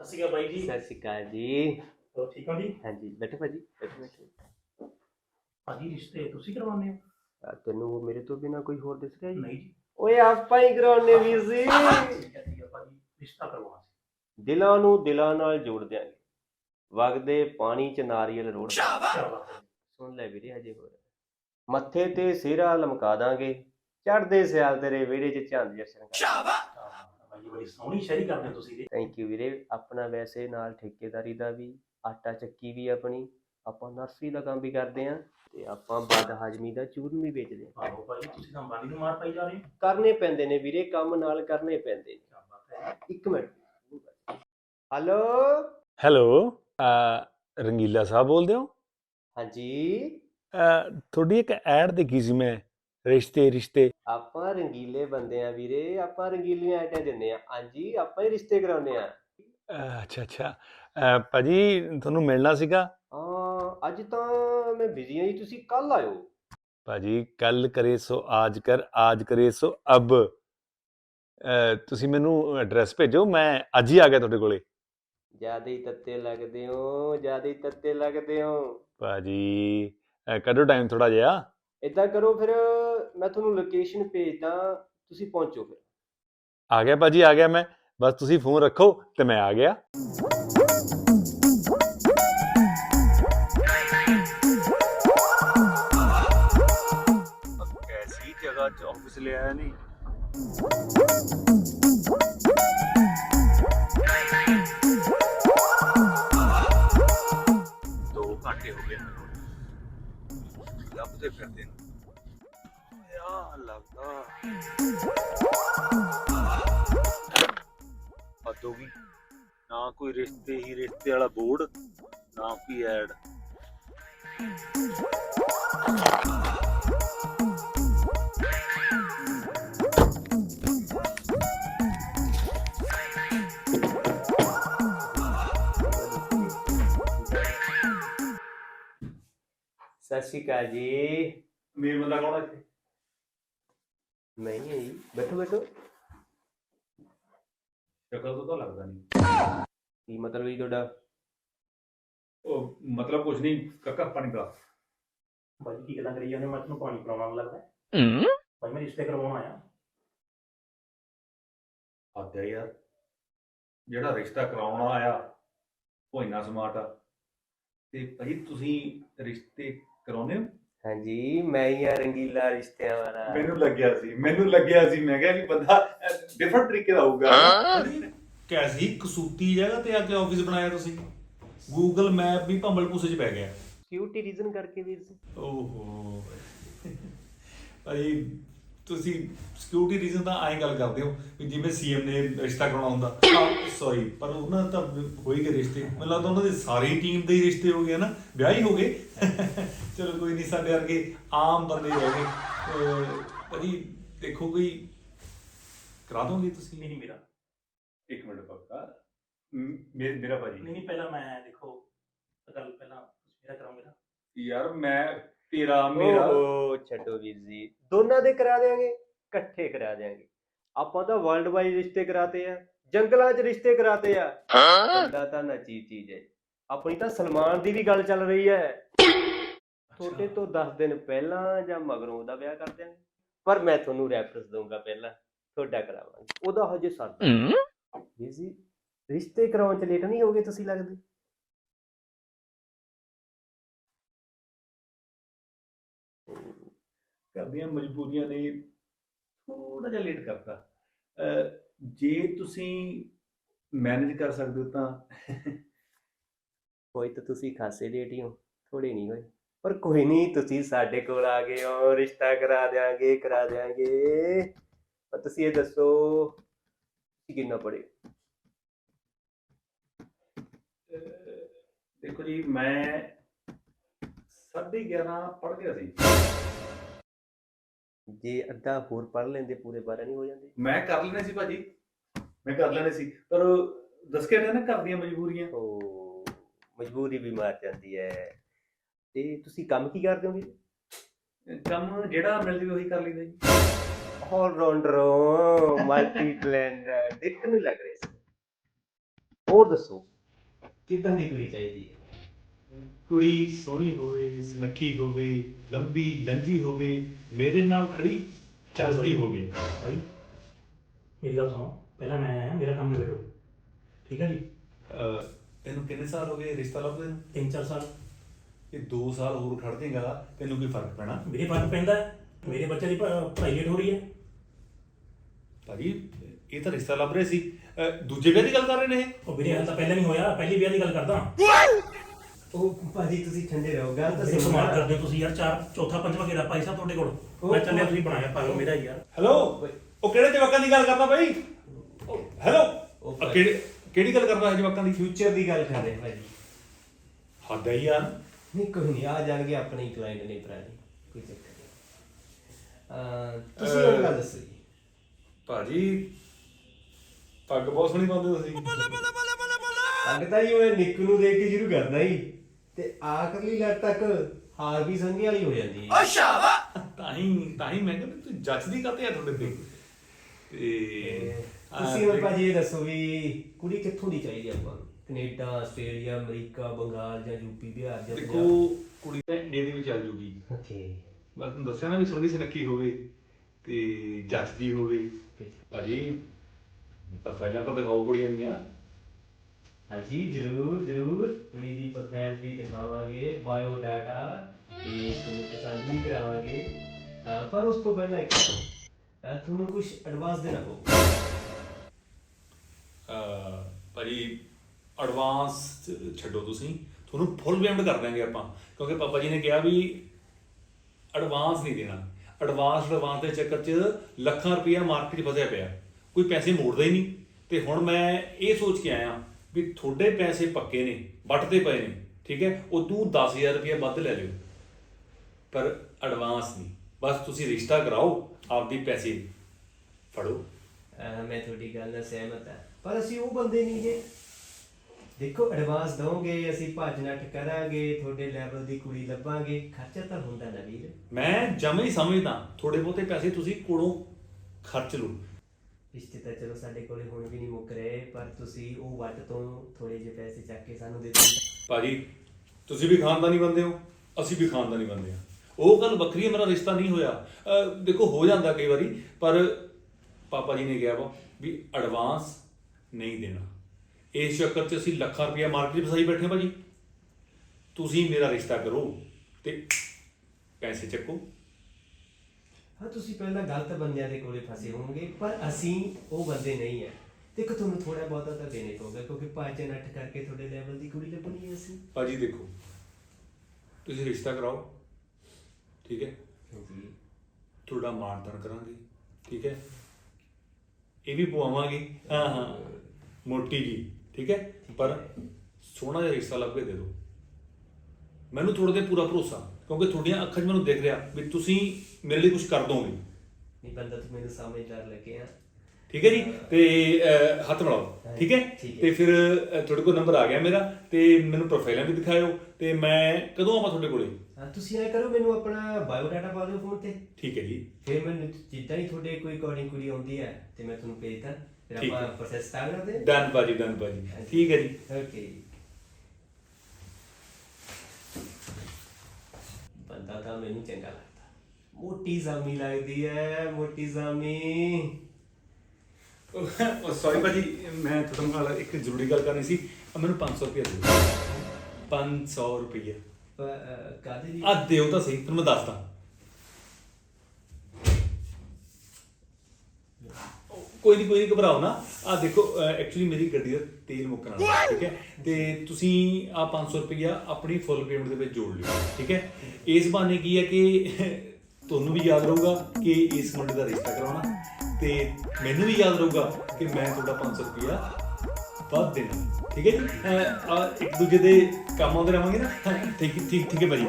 ਸਤਿ ਸ਼੍ਰੀ ਅਕਾਲ ਬਾਈ ਜੀ। ਸਤਿ ਸ਼੍ਰੀ ਅਕਾਲ ਜੀ। ਹੋਰ ਠੀਕ ਹੋ ਜੀ? ਹਾਂਜੀ ਬੈਠੋ ਭਾਜੀ ਬੈਠੋ ਬੈਠੋ। ਭਾਜੀ ਰਿਸ਼ਤੇ ਤੁਸੀਂ ਕਰਵਾਉਂਦੇ ਹੋ? ਅਹ ਤੈਨੂੰ ਮੇਰੇ ਤੋਂ ਬਿਨਾ ਕੋਈ ਹੋਰ ਦਿਸ ਰਿਹਾ ਜੀ? ਨਹੀਂ ਜੀ। ਓਏ ਆਪਾਂ ਹੀ ਕਰਾਉਣੇ ਵੀਰ ਜੀ। ਠੀਕ ਹੈ ਠੀਕ ਹੈ ਭਾਜੀ ਰਿਸ਼ਤਾ ਕਰਵਾਉਣਾ ਸੀ। ਦਿਲਾਂ ਨੂੰ ਦਿਲਾਂ ਨਾਲ ਜੋੜ ਦਿਆਂਗੇ। ਵਗਦੇ ਪਾਣੀ ਚ ਨਾਰੀਅਲ ਰੋੜ ਕਿਆ ਬਾਤ ਹੈ ਸੁਣ ਲੈ ਵੀਰੇ ਹਜੇ ਹੋਰ। ਮੱਥੇ ਤੇ ਸਿਹਰਾ ਲਮਕਾ ਦਾਂਗੇ। ਚੜਦੇ ਸਿਆਲ ਤੇਰੇ ਵਿਹੜੇ ਚ ਚੰਦ ਜਸ਼ਨ ਕਿਆ ਬਾਤ ਹੈ ਭਾਜੀ ਬੜੀ ਸੋਹਣੀ ਸ਼ਾਇਰੀ ਕਰਦੇ ਹੋ ਤੁਸੀਂ ਜੀ ਥੈਂਕ ਯੂ ਵੀਰੇ ਆਪਣਾ ਵੈਸੇ ਨਾਲ ਠੇਕੇਦਾਰੀ ਦਾ ਵੀ ਆਟਾ ਚੱਕੀ ਵੀ ਆਪਣੀ ਆਪਾਂ ਨਰਸਰੀ ਦਾ ਕੰਮ ਵੀ ਕਰਦੇ ਆਂ ਤੇ ਆਪਾਂ ਬਦ ਹਾਜ਼ਮੀ ਦਾ ਚੂਰਨ ਵੀ ਵੇਚਦੇ ਆਂ ਆਹੋ ਭਾਜੀ ਤੁਸੀਂ ਤਾਂ ਬਾਣੀ ਨੂੰ ਮਾਰ ਪਾਈ ਜਾ ਰਹੇ ਹੋ। ਕਰਨੇ ਪੈਂਦੇ ਨੇ ਵੀਰੇ ਕੰਮ ਨਾਲ ਕਰਨੇ ਪੈਂਦੇ ਨੇ। ਕਿਆ ਬਾਤ ਹੈ ਇੱਕ minute. Hello hello Rangeela Sahib ਬੋਲਦੇ ਹੋ? ਹਾਂਜੀ। ਅਹ ਤੁਹਾਡੀ ਇੱਕ ਐਡ ਦੇਖੀ ਸੀ ਮੈਂ। ਰਿਸ਼ਤੇ ਰਿਸ਼ਤੇ। ਆਪਾਂ ਰੰਗੀਲੇ ਬੰਦੇ ਆ ਵੀਰੇ ਆਪਾਂ ਰੰਗੀਲੀਆਂ ਆਈਟਾਂ ਦਿੰਦੇ ਆ। ਹਾਂਜੀ ਆਪਾਂ ਹੀ ਰਿਸ਼ਤੇ ਕਰਾਉਂਦੇ ਆ। ਅਹ ਅੱਛਾ ਅੱਛਾ। ਅਹ ਭਾਜੀ ਤੁਹਾਨੂੰ ਮਿਲਣਾ ਸੀਗਾ? ਹਾਂ ਅੱਜ ਤਾਂ ਮੈਂ ਬਿਜ਼ੀ ਆ ਜੀ ਤੁਸੀਂ ਕੱਲ ਆਇਓ। ਭਾਜੀ ਕੱਲ ਕਰੇ ਸੋ ਆਜ ਕਰ ਆਜ ਕਰੇ ਸੋ ਅਬ। ਅਹ ਤੁਸੀਂ ਮੈਨੂੰ ਐਡਰੈਸ ਭੇਜੋ ਮੈਂ ਅੱਜ ਹੀ ਆ ਗਿਆ ਤੁਹਾਡੇ ਕੋਲੇ। ਜ਼ਿਆਦਾ ਹੀ ਤੱਤੇ ਲੱਗਦੇ ਹੋ ਜ਼ਿਆਦਾ ਹੀ ਤੱਤੇ ਲੱਗਦੇ ਹੋ। ਭਾਜੀ ਅਹ ਕੱਢੋ ਟਾਈਮ ਥੋੜਾ ਜਿਹਾ। ਇਦਾਂ ਕਰੋ ਫਿਰ ਮੈਂ ਤੁਹਾਨੂੰ ਲੋਕੇਸ਼ਨ ਭੇਜਦਾ ਤੁਸੀਂ ਪਹੁੰਚੋ ਫਿਰ। ਆ ਗਿਆ ਭਾਜੀ ਆ ਗਿਆ ਮੈਂ। ਬਸ ਤੁਸੀਂ ਫੋਨ ਰੱਖੋ ਤੇ ਮੈਂ ਆ ਗਿਆ। ਕੈਸੀ ਜਗ੍ਹਾ 'ਚ ਆਫਿਸ ਲਿਆ ਨਹੀਂ ਦੋ ਘੰਟੇ ਹੋ ਗਏ ਮੈਨੂੰ। ਲੱਭਦੇ ਫਿਰਦੇ ਨੂੰ। ਯਾ ਲੱਗਦਾ। ਹੱਦ ਵੀ ਨਾ ਕੋਈ ਰਿਸ਼ਤੇ ਹੀ ਰਿਸ਼ਤੇ ਵਾਲਾ ਬੋਰਡ, ਨਾ ਕੋਈ ਐਡ। ਸ਼੍ਰੀ ਅਕਾਲ ਜੀ। ਮੇਰ ਬੰਦਾ ਕੌਣ ਹੈ ਇੱਥੇ? ਮੈਂ ਹੀ ਹਾਂ ਜੀ। ਬੈਠੋ ਬੈਠੋ। ਸ਼ਕਲ ਤੋਂ ਤਾਂ ਲੱਗਦਾ ਨਹੀਂ। ਕੀ ਮਤਲਬ ਜੀ ਤੁਹਾਡਾ? ਉਹ ਮਤਲਬ ਕੁਝ ਨਹੀਂ ਕੱਕਾ ਪਾਣੀ ਦਾ ਭਾਜੀ ਕੀ ਗੱਲਾਂ ਕਰੀ ਜਾਂਦੇ ਹੋ? ਮੈਂ ਤੁਹਾਨੂੰ ਪਾਣੀ ਪਿਲਾਉਣ ਲੱਗਦਾ। ਭਾਈ ਮੈਂ ਰਿਸ਼ਤੇ ਕਰਵਾਉਣ ਆਇਆ। ਹੈ ਯਾਰ। ਜਿਹੜਾ ਰਿਸ਼ਤਾ ਕਰਾਉਣ ਆਇਆ ਉਹ ਇੰਨਾ ਸਮਾਰਟ ਆ। ਤੇ ਭਾਜੀ ਤੁਸੀਂ ਰਿਸ਼ਤੇ ਕਰਾਉਂਦੇ ਹੋ? ਹਾਂਜੀ ਮੈਂ ਹੀ ਆ ਰੰਗੀਲਾ ਰਿਸ਼ਤਿਆਂ ਵਾਲਾ। ਮੈਨੂੰ ਲੱਗਿਆ ਸੀ ਮੈਨੂੰ ਲੱਗਿਆ ਸੀ ਮੈਂ ਕਿਹਾ ਵੀ ਬੰਦਾ ਡਿਫਰੈਂਟ ਤਰੀਕੇ ਦਾ ਹੋਊਗਾ। ਕੈਸੀ ਕਸੂਤੀ ਜਗ੍ਹਾ ਤੇ ਆ ਕੇ ਆਫਿਸ ਬਣਾਇਆ ਤੁਸੀਂ? ਗੂਗਲ ਮੈਪ ਵੀ ਭੰਬਲ ਭੂਸੇ 'ਚ ਪੈ ਗਿਆ। ਸਿਕਿਉਰਿਟੀ ਰੀਜ਼ਨ ਕਰਕੇ ਵੀਰ ਜੀ। ਓਹੋ। ਭਾਈ ਤੁਸੀਂ ਸਿਕਿਉਰਿਟੀ ਰੀਜ਼ਨ ਤਾਂ ਐਂ ਗੱਲ ਕਰਦੇ ਹੋ ਵੀ ਜਿਵੇਂ ਸੀਐਮ ਨੇ ਰਿਸ਼ਤਾ ਕਰਾਉਣਾ ਹੁੰਦਾ। ਸੌਰੀ ਪਰ ਉਹਨਾਂ ਦਾ ਤਾਂ ਹੋ ਹੀ ਗਏ ਰਿਸ਼ਤੇ। ਮੈਨੂੰ ਲੱਗਦਾ ਉਹਨਾਂ ਦੇ ਸਾਰੀ ਟੀਮ ਦੇ ਹੀ ਰਿਸ਼ਤੇ ਹੋ ਗਏ ਨਾ ਵਿਆਹ ਹੀ ਹੋ ਗਏ। ਚਲੋ ਕੋਈ ਨਹੀਂ ਸਾਡੇ ਵਰਗੇ ਆਮ ਬੰਦੇ ਅਹ ਭਾਜੀ ਦੇਖੋ ਕੋਈ ਕਰਾ ਦੋਗੇ ਤੁਸੀਂ? ਨਹੀਂ ਨਹੀਂ ਮੇਰਾ। ਇੱਕ ਮਿੰਟ ਪੱਕਾ। ਮੇਰਾ ਭਾਜੀ। ਨਹੀਂ ਨਹੀਂ ਪਹਿਲਾਂ ਮੈਂ ਦੇਖੋ ਗੱਲ ਪਹਿਲਾਂ ਮੇਰਾ ਕਰਾਓਗੇ ਨਾ ਯਾਰ ਮੈਂ ਤੇਰਾ ਮੇਰਾ। ਓਹੋ ਛੱਡੋ ਵੀਰ ਜੀ। ਦੋਨਾਂ ਦੇ ਕਰਾ ਦੇਾਂਗੇ ਇਕੱਠੇ ਕਰਾ ਦੇਾਂਗੇ ਆਪਾਂ ਤਾਂ ਵਰਲਡ ਵਾਈਡ ਰਿਸ਼ਤੇ ਕਰਾਤੇ ਆ ਜੰਗਲਾਂ 'ਚ ਰਿਸ਼ਤੇ ਕਰਾਤੇ ਆ। ਬੰਦਾ ਤਾਂ ਨਚੀ ਚੀਜ਼ ਹੈ। ਆਪਣੀ ਤਾਂ ਸਲਮਾਨ ਦੀ ਵੀ ਗੱਲ ਚੱਲ ਰਹੀ ਹੈ। ਤੁਹਾਡੇ ਤੋਂ 10 ਦਿਨ ਪਹਿਲਾਂ ਜਾਂ ਮਗਰੋਂ ਉਹਦਾ ਵਿਆਹ ਕਰ ਦਿਆਂਗੇ। ਪਰ ਮੈਂ ਤੁਹਾਨੂੰ ਰੈਫਰੈਂਸ ਦਊਂਗਾ ਪਹਿਲਾਂ ਤੁਹਾਡਾ ਕਰਾਵਾਂਗੇ। ਉਹਦਾ ਹਜੇ ਸਰਦਾ ਵੀਰ ਜੀ ਰਿਸ਼ਤੇ ਕਰਾਉਣ 'ਚ ਲੇਟ ਨਹੀਂ ਹੋਗੇ ਤੁਸੀਂ ਲੱਗਦੇ? ਘਰ ਦੀਆਂ ਮਜਬੂਰੀਆਂ ਨੇ ਥੋੜਾ ਜਿਹਾ ਲੇਟ ਕਰਤਾ। ਜੇ ਤੁਸੀਂ ਮੈਨੇਜ ਕਰ ਸਕਦੇ ਹੋ ਤਾਂ। ਹੋਏ ਤਾਂ ਤੁਸੀਂ ਖਾਸੇ ਲੇਟ ਹੀ ਹੋ। ਥੋੜੇ ਨਹੀਂ ਹੋਏ। ਪਰ ਕੋਈ ਨਹੀਂ ਤੁਸੀਂ ਸਾਡੇ ਕੋਲ ਆ ਗਏ ਹੋ ਰਿਸ਼ਤਾ ਕਰਾ ਦਿਆਂਗੇ ਕਰਾ ਦਿਆਂਗੇ। ਪਰ ਤੁਸੀਂ ਇਹ ਦੱਸੋ ਕਿੰਨਾ ਪੜੇ ਦੇਖੋ ਜੀ ਮੈਂ 11.5 ਪੜ੍ਹ ਗਿਆ ਸੀ। ਜੇ ਅੱਧਾ ਹੋਰ ਪੜ ਲੈਂਦੇ ਪੂਰੇ 12 ਨਹੀਂ ਹੋ ਜਾਂਦੇ? ਮੈਂ ਕਰ ਲੈਣੇ ਸੀ ਭਾਜੀ। ਮੈਂ ਕਰ ਲੈਣੇ ਸੀ ਪਰ ਦੱਸ ਕੇ ਨਾ ਘਰ ਦੀਆਂ ਮਜਬੂਰੀਆਂ। ਉਹ ਮਜਬੂਰੀ ਵੀ ਮਾਰ ਜਾਂਦੀ ਹੈ ਤੇ ਤੁਸੀਂ ਕੰਮ ਕੀ ਕਰਦੇ ਹੋ ਵੀ ਕੰਮ ਜਿਹੜਾ ਮਿਲ ਜਵੇ ਉਹੀ ਕਰ ਲਈਦਾ ਜੀ। ਆਲ ਰਾਉਂਡਰ ਮਲਟੀ ਟੈਲੈਂਟ ਦੇਖਣ ਨੂੰ ਲੱਗ ਰਿਹਾ ਸੀ। ਹੋਰ ਦੱਸੋ? ਕਿੱਦਾਂ ਦੀ ਕੁੜੀ ਚਾਹੀਦੀ ਹੈ? ਕੁੜੀ ਸੋਹਣੀ ਹੋਵੇ ਸੁਨੱਖੀ ਹੋਵੇ ਲੰਬੀ ਲੰਜੀ ਹੋਵੇ ਮੇਰੇ ਨਾਲ ਖੜੀ ਚੱਲਦੀ ਹੋਵੇ। ਭਾਈ ਮੇਰੀ ਗੱਲ ਸੁਣੋ ਪਹਿਲਾਂ ਮੈਂ ਆਇਆ ਮੇਰਾ ਕੰਮ ਨਿਬੇੜੋ। ਠੀਕ ਹੈ ਜੀ? ਅਹ, ਤੈਨੂੰ ਕਿੰਨੇ ਸਾਲ ਹੋ ਗਏ ਰਿਸ਼ਤਾ ਲੱਭਦੇ ਨੂੰ? ਤਿੰਨ ਚਾਰ ਸਾਲ। ਇਹ 2 ਸਾਲ ਹੋਰ ਖੜ ਜਾਏਗਾ ਤੈਨੂੰ ਕੀ ਫ਼ਰਕ ਪੈਣਾ? ਮੇਰੇ ਫ਼ਰਕ ਪੈਂਦਾ ਹੈ। ਮੇਰੇ ਬੱਚੇ ਦੀ ਪ- ਪੜ੍ਹਾਈ ਲੇਟ ਹੋ ਰਹੀ ਹੈ। ਭਾਜੀ ਇਹ ਤਾਂ ਰਿਸ਼ਤਾ ਲੱਭ ਰਹੇ ਸੀ। ਅਹ, ਦੂਜੇ ਵਿਆਹ ਦੀ ਗੱਲ ਕਰ ਰਹੇ ਨੇ ਇਹ? ਉਹ ਵੀਰੇ ਹਾਲ ਤਾਂ ਪਹਿਲਾਂ ਨਹੀਂ ਹੋਇਆ ਪਹਿਲੀ ਵਿਆਹ ਦੀ ਗੱਲ ਕਰਦਾ। ਉਹ ਭਾਜੀ ਤੁਸੀਂ ਠੰਡੇ ਰਹੋ ਗੱਲ ਤਾਂ ਸਮਾਨ ਨਾ। ਕਰਦੇ ਹੋ ਤੁਸੀਂ ਯਾਰ ਚਾਰ ਚੌਥਾ ਪੰਜਵਾਂ ਗੇੜਾ ਭਾਈ ਸਾਹਿਬ ਤੁਹਾਡੇ ਕੋਲ। ਮੈਂ ਚੱਲਿਆ ਤੁਸੀਂ ਬਣਾਇਆ ਪਾਗਲ ਮੇਰਾ ਹੀ ਯਾਰ। ਹੈਲੋ ਉਹ ਕਿਹੜੇ ਜਵਾਕਾਂ ਦੀ ਗੱਲ ਕਰਦਾ ਭਾਈ? ਹੈਲੋ ਕਿਹੜੀ ਕਿਹੜੀ ਗੱਲ ਕਰਦਾ ਹੈ ਜਵਾਕਾਂ ਦੀ? ਫਿਊਚਰ ਦੀ ਗੱਲ ਕਰ ਰਹੇ ਭਾਜੀ। ਹੱਦ ਹੈ ਯਾਰ। ਨਹੀਂ ਕੋਈ ਨਹੀਂ ਆ ਜਾਣਗੇ ਆਪਣੇ ਹੀ ਕਲਾਇੰਟ ਨੇ ਪੁਰਾਣੇ ਕੋਈ ਚੱਕਰ ਨਹੀਂ। ਅਹ, ਤੁਸੀਂ ਉਹ ਗੱਲ ਦੱਸੋ ਜੀ। ਭਾਜੀ ਪੱਗ ਬਹੁਤ ਸੋਹਣੀ ਪਾਉਂਦੇ ਤੁਸੀਂ। ਲੱਗਦਾ ਹੀ ਉਹ ਨਿੱਕ ਨੂੰ ਦੇਖ ਕੇ ਸ਼ੁਰੂ ਕਰਦਾ ਹੀ ਤੇ ਆਖਰਲੀ ਲੜ ਤੱਕ ਹਾਰ ਵੀ ਸੰਘੇ ਵਾਲੀ ਹੋ ਜਾਂਦੀ ਹੈ। ਤਾਂ ਹੀ ਤਾਂ ਹੀ ਮੈਂ ਕਹਿੰਦਾ ਤੂੰ ਜੱਜਦੀ ਕਾਤੇ ਆ ਤੁਹਾਡੇ ਤੇ? ਤੇ ਤੁਸੀਂ ਹੁਣ ਭਾਜੀ ਇਹ ਦੱਸੋ ਵੀ ਕੁੜੀ ਕਿੱਥੋਂ ਦੀ ਚਾਹੀਦੀ ਆਪਾਂ ਨੂੰ? ਕੈਨੇਡਾ ਆਸਟ੍ਰੇਲੀਆ ਅਮਰੀਕਾ ਬੰਗਾਲ ਜਾਂ ਯੂਪੀ ਬਿਹਾਰ ਜਾਂ ਦੇਖੋ ਕੁੜੀ ਤਾਂ ਇੰਡੀਆ ਦੀ ਵੀ ਚੱਲ ਜੂਗੀ। ਓਕੇ। ਬਸ ਤੁਹਾਨੂੰ ਦੱਸਿਆ ਨਾ ਵੀ ਸੋਹਣੀ ਸੁਨੱਖੀ ਹੋਵੇ ਤੇ ਜੱਜਦੀ ਹੋਵੇ। ਭਾਜੀ ਤਾਂ ਪਹਿਲਾਂ ਤਾਂ ਦਿਖਾਓ ਕੁੜੀਆਂ ਦੀਆਂ। ਹਾਂਜੀ ਜ਼ਰੂਰ ਜ਼ਰੂਰ। ਕੁੜੀ ਦੀ ਪਰਸਨੈਲਿਟੀ ਦਿਖਾਵਾਂਗੇ ਬਾਇਓ ਡਾਟਾ ਤੇ ਤੁਹਾਨੂੰ ਪਸੰਦ ਵੀ ਕਰਾਵਾਂਗੇ। ਅਹ ਪਰ ਉਸ ਤੋਂ ਪਹਿਲਾਂ ਇੱਕ ਅਹ ਤੁਹਾਨੂੰ ਕੁਝ ਐਡਵਾਂਸ ਦੇਣਾ ਪਊਗਾ ਅਹ ਭਾਜੀ ਐਡਵਾਂਸ ਛੱਡੋ ਤੁਸੀਂ, ਤੁਹਾਨੂੰ ਫੁੱਲ ਪੇਮੈਂਟ ਕਰ ਦਾਂਗੇ ਆਪਾਂ। ਕਿਉਂਕਿ ਪਾਪਾ ਜੀ ਨੇ ਕਿਹਾ ਵੀ ਐਡਵਾਂਸ ਨਹੀਂ ਦੇਣਾ। ਐਡਵਾਂਸ ਐਡਵਾਂਸ ਦੇ ਚੱਕਰ 'ਚ ਲੱਖਾਂ ਰੁਪਇਆ ਮਾਰਕੀਟ 'ਚ ਫਸਿਆ ਪਿਆ। ਕੋਈ ਪੈਸੇ ਮੋੜਦਾ ਹੀ ਨਹੀਂ। ਤੇ ਹੁਣ ਮੈਂ ਇਹ ਸੋਚ ਕੇ ਆਇਆ ਵੀ ਤੁਹਾਡੇ ਪੈਸੇ ਪੱਕੇ ਨੇ, ਵੱਟਦੇ ਪਏ ਨੇ, ਠੀਕ ਹੈ? ਉਦੋਂ 10000 ਰੁਪਇਆ ਵੱਧ ਲੈ ਲਿਓ। ਪਰ ਐਡਵਾਂਸ ਨਹੀਂ। ਬਸ ਤੁਸੀਂ ਰਿਸ਼ਤਾ ਕਰਾਓ, ਆਪਦੀ ਪੈਸੇ ਫੜੋ। ਮੈਂ ਤੁਹਾਡੀ ਗੱਲ ਨਾਲ ਸਹਿਮਤ ਹਾਂ। ਪਰ ਅਸੀਂ ਉਹ ਬੰਦੇ ਨਹੀਂ ਜੇ। ਦੇਖੋ ਐਡਵਾਂਸ ਦਵੋਗੇ ਅਸੀਂ ਭੱਜ ਨੱਠ ਕਰਾਂਗੇ ਤੁਹਾਡੇ ਲੈਵਲ ਦੀ ਕੁੜੀ ਲੱਭਾਂਗੇ ਖਰਚਾ ਤਾਂ ਹੁੰਦਾ ਨਾ ਵੀਰ। ਮੈਂ ਜਮੇ ਹੀ ਸਮਝਦਾ ਥੋੜੇ ਬਹੁਤੇ ਪੈਸੇ ਤੁਸੀਂ ਕੋਲੋਂ ਖਰਚ ਲਓ। ਰਿਸ਼ਤੇ ਤਾਂ ਚਲੋ ਸਾਡੇ ਕੋਲੇ ਹੁਣ ਵੀ ਨਹੀਂ ਮੁੱਕ ਰਹੇ ਪਰ ਤੁਸੀਂ ਉਹ ਵੱਟ ਤੋਂ ਥੋੜੇ ਜਿਹੇ ਪੈਸੇ ਚੱਕ ਕੇ ਸਾਨੂੰ ਦੇ ਦਿਓ। ਭਾਜੀ ਤੁਸੀਂ ਵੀ ਖਾਨਦਾਨੀ ਬੰਦੇ ਹੋ ਅਸੀਂ ਵੀ ਖਾਨਦਾਨੀ ਬੰਦੇ ਹਾਂ। ਉਹ ਗੱਲ ਵੱਖਰੀ ਹੈ ਮੇਰਾ ਰਿਸ਼ਤਾ ਨਹੀਂ ਹੋਇਆ। ਅਹ ਦੇਖੋ ਹੋ ਜਾਂਦਾ ਕਈ ਵਾਰੀ ਪਰ ਪਾਪਾ ਜੀ ਨੇ ਕਿਹਾ ਵਾ ਵੀ ਐਡਵਾਂਸ ਨਹੀਂ ਦੇਣਾ। ਇਸ ਚੱਕਰ 'ਚ ਅਸੀਂ ਲੱਖਾਂ ਰੁਪਇਆ ਮਾਰਕੀਟ ਫਸਾਈ ਬੈਠੇ ਹਾਂ ਭਾਜੀ। ਤੁਸੀਂ ਮੇਰਾ ਰਿਸ਼ਤਾ ਕਰੋ ਤੇ ਪੈਸੇ ਚੱਕੋ। ਹਾਂ ਤੁਸੀਂ ਪਹਿਲਾਂ ਗਲਤ ਬੰਦਿਆਂ ਦੇ ਕੋਲੇ ਫਸੇ ਹੋਵੋਗੇ ਪਰ ਅਸੀਂ ਉਹ ਬੰਦੇ ਨਹੀਂ ਹੈ ਦੇਖੋ ਤੁਹਾਨੂੰ ਥੋੜਾ ਬਹੁਤਾ ਤਾਂ ਦੇਣੇ ਪਊਗਾ ਕਿਉਂਕਿ ਭੱਜ ਨੱਠ ਕਰਕੇ ਤੁਹਾਡੇ ਲੈਵਲ ਦੀ ਕੁੜੀ ਲੱਭਣੀ ਹੈ ਅਸੀਂ। ਭਾਜੀ ਦੇਖੋ ਤੁਸੀਂ ਰਿਸ਼ਤਾ ਕਰਾਓ ਠੀਕ ਹੈ ਹਾਂਜੀ। ਤੁਹਾਡਾ ਮਾਨਤਨ ਕਰਾਂਗੇ ਠੀਕ ਹੈ ਇਹ ਵੀ ਪਵਾਵਾਂਗੇ। ਹਾਂ। ਹਾਂ। ਮੋਟੀ ਜੀ। ਠੀਕ ਹੈ? ਪਰ ਸੋਹਣਾ ਜਿਹਾ ਰਿਸ਼ਤਾ ਲੱਭ ਕੇ ਦੇ ਦਿਓ। ਮੈਨੂੰ ਤੁਹਾਡੇ ਤੇ ਪੂਰਾ ਭਰੋਸਾ ਕਿਉਂਕਿ ਤੁਹਾਡੀਆਂ ਅੱਖਾਂ 'ਚ ਮੈਨੂੰ ਦਿਖ ਰਿਹਾ ਵੀ ਤੁਸੀਂ ਮੇਰੇ ਲਈ ਕੁਝ ਕਰ ਦੋਗੇ। ਨਹੀਂ ਬੰਦਾ ਤੂੰ ਮੈਨੂੰ ਸਮਝਦਾਰ ਲੱਗਿਆ ਠੀਕ ਹੈ ਜੀ? ਤੇ ਅਹ, ਹੱਥ ਮਿਲਾਓ ਠੀਕ ਹੈ? ਠੀਕ ਹੈ। ਤੇ ਫਿਰ ਅਹ, ਤੁਹਾਡੇ ਕੋਲ ਨੰਬਰ ਆ ਗਿਆ ਮੇਰਾ ਤੇ ਮੈਨੂੰ ਪ੍ਰੋਫਾਈਲਾਂ ਵੀ ਦਿਖਾਇਓ ਤੇ ਮੈਂ ਕਦੋਂ ਆਵਾਂ ਤੁਹਾਡੇ ਕੋਲੇ? ਹਾਂ ਤੁਸੀਂ ਐ ਕਰੋ ਮੈਨੂੰ ਆਪਣਾ ਬਾਇਓ ਡਾਟਾ ਪਾ ਦਿਓ ਫੋਨ ਤੇ। ਠੀਕ ਹੈ ਜੀ। ਫਿਰ ਮੈਨੂੰ ਜਿੱਦਾਂ ਹੀ ਤੁਹਾਡੇ ਕੋਈ ਕੋਡਿੰਗ ਕੁੜੀ ਆਉਂਦੀ ਹੈ ਤੇ ਮੈਂ ਤੁਹਾਨੂੰ ਭੇਜਦਾ। ਫਿਰ ਠੀਕ ਆਪਾਂ ਹੈ। ਪ੍ਰੋਸੈਸ ਸਟਾਰਟ ਕਰਦੇ ਹਾਂ। ਡਨ ਭਾਜੀ ਡਨ ਭਾਜੀ। ਠੀਕ ਹੈ ਜੀ। ਓਕੇ ਬੰਦਾ ਤਾਂ ਮੈਨੂੰ ਚੰਗਾ ਲੱਗਦਾ। ਮੋਟੀ ਜ਼ਾਮੀ ਲੱਗਦੀ ਹੈ ਮੋਟੀ ਜ਼ਾਮੀ ਸੌਰੀ ਭਾਜੀ ਮੈਂ ਤੁਹਾਡੇ ਨਾਲ ਇੱਕ ਜ਼ਰੂਰੀ ਗੱਲ ਕਰਨੀ ਸੀ। ਮੈਨੂੰ 500 ਰੁਪਏ ਦਿਓ। 500 ਰੁਪਏ ਕਾਦੇ ਦੀ ਆ ਦਿਓ ਤਾਂ ਸਹੀ ਤੁਹਾਨੂੰ ਮੈਂ ਦੱਸਦਾ। ਕੋਈ ਨਹੀਂ ਕੋਈ ਨਹੀਂ ਘਬਰਾਓ ਨਾ। ਆ ਦੇਖੋ ਐਕਚੁਅਲੀ ਮੇਰੀ ਗੱਡੀ ਦਾ ਤੇਲ ਮੁੱਕਣ ਵਾਲਾ ਠੀਕ ਹੈ? ਤੇ ਤੁਸੀਂ ਆ 500 ਰੁਪਇਆ ਆਪਣੀ ਫੁੱਲ ਪੇਮੈਂਟ ਦੇ ਵਿੱਚ ਜੋੜ ਲਿਓ ਠੀਕ ਹੈ? ਇਸ ਬਹਾਨੇ ਕੀ ਹੈ ਕਿ ਤੁਹਾਨੂੰ ਵੀ ਯਾਦ ਰਹੂਗਾ ਕਿ ਇਸ ਮੁੰਡੇ ਦਾ ਰਿਸ਼ਤਾ ਕਰਾਉਣਾ ਤੇ ਮੈਨੂੰ ਵੀ ਯਾਦ ਰਹੂਗਾ ਕਿ ਮੈਂ ਤੁਹਾਡਾ 500 ਰੁਪਇਆ ਵੱਧ ਦੇਣਾ ਠੀਕ ਹੈ ਜੀ? ਅਹ, ਇੱਕ ਦੂਜੇ ਦੇ ਕੰਮ ਆਉਂਦੇ ਰਹਾਂਗੇ ਨਾ। ਠੀਕ ਠੀਕ ਠੀਕ ਹੈ ਭਾਜੀ।